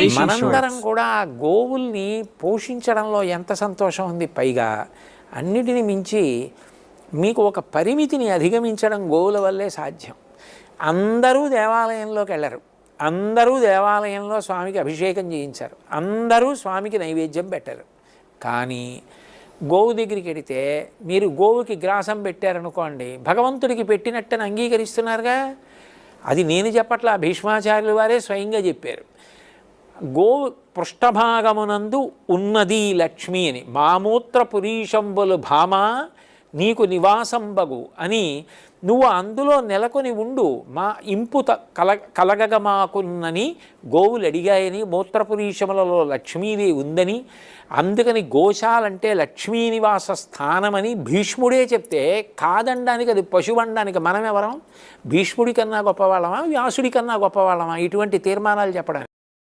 మనందరం కూడా ఆ గోవుల్ని పోషించడంలో ఎంత సంతోషం ఉంది. పైగా అన్నిటిని మించి మీకు ఒక పరిమితిని అధిగమించడం గోవుల వల్లే సాధ్యం. అందరూ దేవాలయంలోకి వెళ్ళరు. అందరూ దేవాలయంలో స్వామికి అభిషేకం చేయించారు. అందరూ స్వామికి నైవేద్యం పెట్టరు. కానీ గోవు దగ్గరికి వెడితే మీరు గోవుకి గ్రాసం పెట్టారనుకోండి భగవంతుడికి పెట్టినట్టని అంగీకరిస్తున్నారుగా? అది నేను చెప్పట్లా భీష్మాచార్యులు వారే స్వయంగా చెప్పారు. గో పృష్ఠభాగమునందు ఉన్నది లక్ష్మి అని. మామూత్ర పురీషంబులు భామ నీకు నివాసంబగు అని నువ్వు అందులో నెలకొని ఉండు. మా ఇంపు త- కల కలగగమాకున్నని గోవులు అడిగాయని మూత్రపురీషములలో లక్ష్మీదేవి ఉందని అందుకని గోశాలంటే లక్ష్మీ నివాస స్థానమని భీష్ముడే చెప్తే కాదనడానికి అది పశువనడానికి మనం ఎవరం భీష్ముడి కన్నా గొప్పవాళ్ళమా? వ్యాసుడి కన్నా గొప్పవాళ్ళమా? ఇటువంటి తీర్మానాలు చెప్పడానికి.